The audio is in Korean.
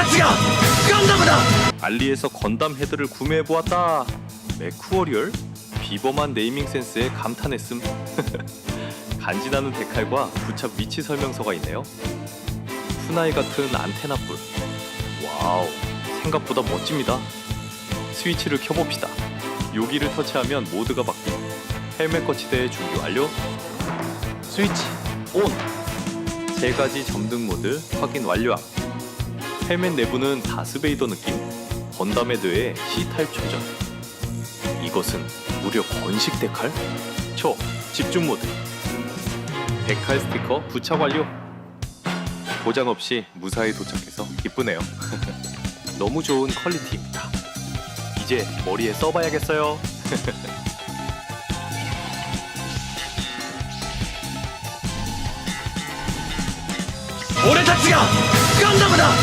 자체가 건담이다. 알리에서 건담 헤드를 구매해 보았다. 맥쿠어리얼 비범한 네이밍 센스에 감탄했음. 간지나는 데칼과 부착 위치 설명서가 있네요. 푸나이 같은 안테나뿔. 와우, 생각보다 멋집니다. 스위치를 켜봅시다. 요기를 터치하면 모드가 바뀜. 헬멧 거치대의 준비 완료. 스위치 온. 세 가지 점등 모드 확인 완료함. 헬멧 내부는 다스베이더 느낌, 건담헤드의 C탈 조절. 이것은 무려 건식 데칼? 초, 집중 모드. 데칼 스티커 부착 완료. 보장 없이 무사히 도착해서 기쁘네요. 너무 좋은 퀄리티입니다. 이제 머리에 써봐야겠어요. 오레 타치가 간다구나!